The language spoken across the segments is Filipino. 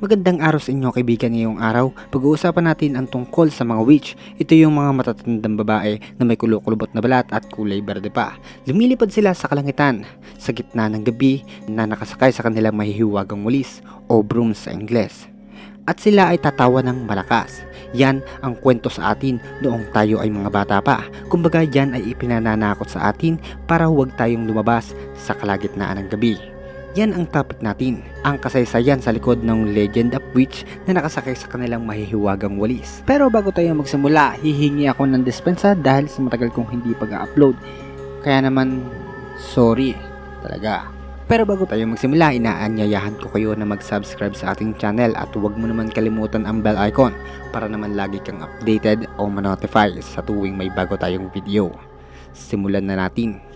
Magandang araw sa inyo kaibigan ngayong araw. Pag-uusapan natin ang tungkol sa mga witch. Ito yung mga matatandang babae na may kulukulubot na balat at kulay berde pa. Lumilipad sila sa kalangitan sa gitna ng gabi na nakasakay sa kanilang mahihiwagang walis o broom sa Ingles. At sila ay tatawa ng malakas. Yan ang kwento sa atin noong tayo ay mga bata pa. Kumbaga yan ay ipinananakot sa atin para huwag tayong lumabas sa kalagitnaan ng gabi. Yan ang topic natin, ang kasaysayan sa likod ng Legend of Witch na nakasakay sa kanilang mahihiwagang walis. Pero bago tayo magsimula, hihingi ako ng dispensa dahil sa matagal kong hindi pag-upload. Kaya naman, sorry talaga. Pero bago tayo magsimula, inaanyayahan ko kayo na mag-subscribe sa ating channel at huwag mo naman kalimutan ang bell icon para naman lagi kang updated o manotify sa tuwing may bago tayong video. Simulan na natin.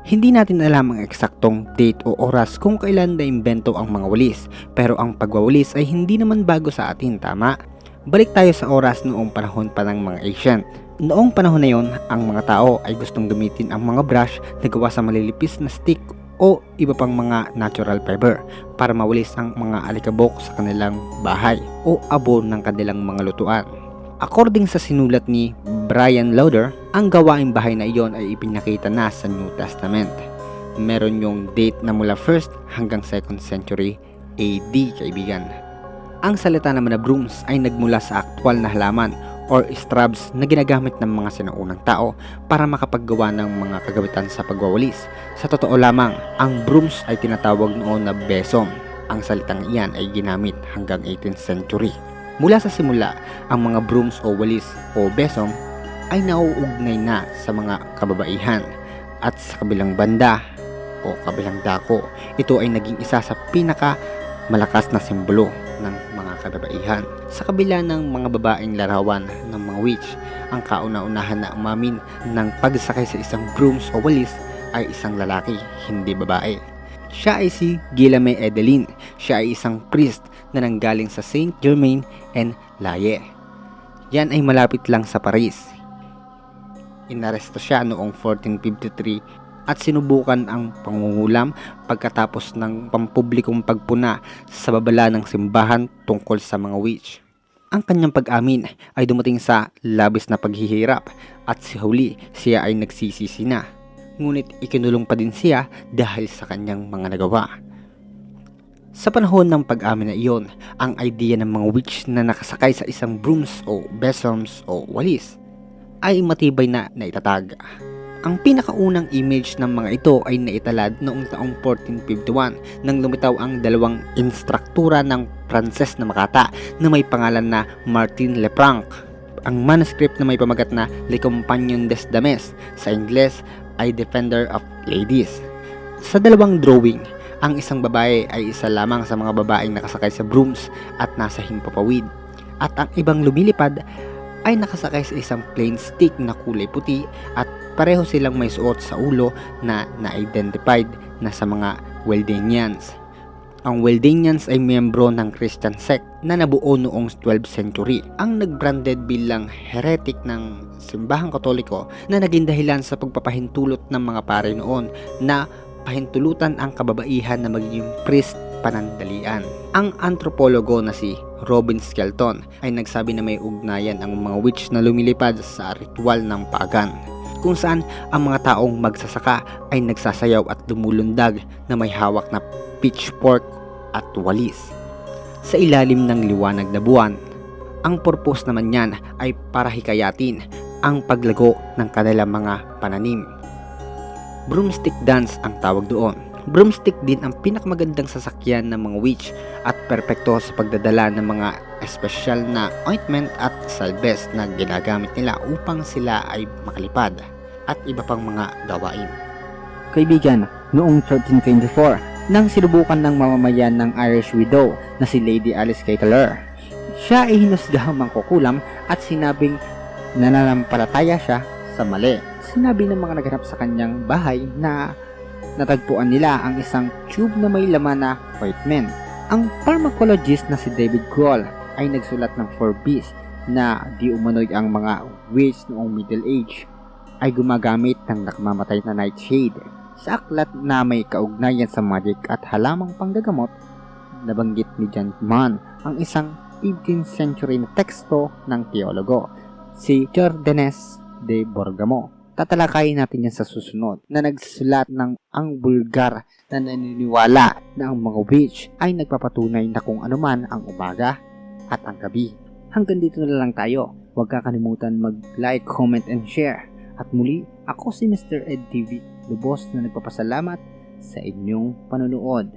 Hindi natin alam ang eksaktong date o oras kung kailan na-imbento ang mga walis, pero ang pagwawalis ay hindi naman bago sa atin, tama? Balik tayo sa oras noong panahon pa ng mga ancient. Noong panahon na yon, ang mga tao ay gustong gamitin ang mga brush na gawa sa malilipis na stick o iba pang mga natural fiber para mawalis ang mga alikabok sa kanilang bahay o abo ng kanilang mga lutuan. According sa sinulat ni Brian Lauder, ang gawaing bahay na iyon ay ipinakita na sa New Testament. Meron yung date na mula 1st hanggang 2nd century AD, kaibigan. Ang salita naman na brooms ay nagmula sa aktwal na halaman or strabs na ginagamit ng mga sinaunang tao para makapaggawa ng mga kagawitan sa pagwawalis. Sa totoo lamang, ang brooms ay tinatawag noon na besom. Ang salitang iyan ay ginamit hanggang 18th century. Mula sa simula, ang mga brooms o walis o besom ay nauugnay na sa mga kababaihan at sa kabilang banda o kabilang dako, ito ay naging isa sa pinaka malakas na simbolo ng mga kababaihan. Sa kabila ng mga babaeng larawan ng mga witch, ang kauna-unahan na umamin ng pagsakay sa isang brooms o walis ay isang lalaki, hindi babae. Siya ay si Guillaume Edeline. Siya ay isang priest na nanggaling sa Saint Germain and Laye. Yan ay malapit lang sa Paris. Inaresto siya noong 1453 at sinubukan ang pangungulam pagkatapos ng pampublikong pagpuna sa babala ng simbahan tungkol sa mga witch. Ang kanyang pag-amin ay dumating sa labis na paghihirap at si huli siya ay nagsisisi na. Ngunit ikinulong pa din siya dahil sa kanyang mga nagawa. Sa panahon ng pag-amin na iyon, ang idea ng mga witch na nakasakay sa isang brooms o besoms o walis ay matibay na naitatag. Ang pinakaunang image ng mga ito ay naitalad noong taong 1451 nang lumitaw ang dalawang instruktura ng Pranses na Makata na may pangalan na Martin Lepranc. Ang manuscript na may pamagat na Le Compagnon des Dames sa Ingles ay Defender of Ladies. Sa dalawang drawing, ang isang babae ay isa lamang sa mga babaeng nakasakay sa brooms at nasa himpapawid. At ang ibang lumilipad ay nakasakay sa isang plain stick na kulay puti at pareho silang may suot sa ulo na na-identified na sa mga Waldenians. Ang Waldenians ay miyembro ng Christian sect na nabuo noong 12th century. Ang nagbranded bilang heretic ng simbahang katoliko na naging dahilan sa pagpapahintulot ng mga pare noon na pahintulutan ang kababaihan na magiging priest panandalian. Ang antropologo na si Robin Skelton ay nagsabi na may ugnayan ang mga witch na lumilipad sa ritual ng pagan kung saan ang mga taong magsasaka ay nagsasayaw at lumulundag na may hawak na pitchfork at walis. Sa ilalim ng liwanag na buwan, ang purpose naman niyan ay para hikayatin ang paglago ng kanilang mga pananim. Broomstick dance ang tawag doon. Broomstick din ang pinakamagandang sasakyan ng mga witch at perpekto sa pagdadala ng mga espesyal na ointment at salbes na ginagamit nila upang sila ay makalipad at iba pang mga gawain. Kaibigan, noong 1324, nang sinubukan ng mamamayan ng Irish widow na si Lady Alice Kettler, siya ay hinusgahang mangkukulam at sinabing nananampalataya siya sa mali. Sinabi ng mga naghanap sa kanyang bahay na natagpuan nila ang isang tube na may laman na ointment. Ang pharmacologist na si David Grohl ay nagsulat ng 4 Bs na di umano'y ang mga witch noong Middle Age ay gumagamit ng nakamamatay na nightshade. Sa aklat na may kaugnayan sa magic at halamang panggagamot, nabanggit ni John Mann ang isang 18th century na teksto ng teologo, si Jordanes de Borgamo. Tatalakayin natin yan sa susunod na nagsulat ng ang bulgar na naniniwala na ang mga witch ay nagpapatunay na kung anuman ang umaga at ang gabi. Hanggang dito na lang tayo. Huwag kakalimutan mag-like, comment, and share. At muli, ako si Mr. Ed TV, lubos na nagpapasalamat sa inyong panonood.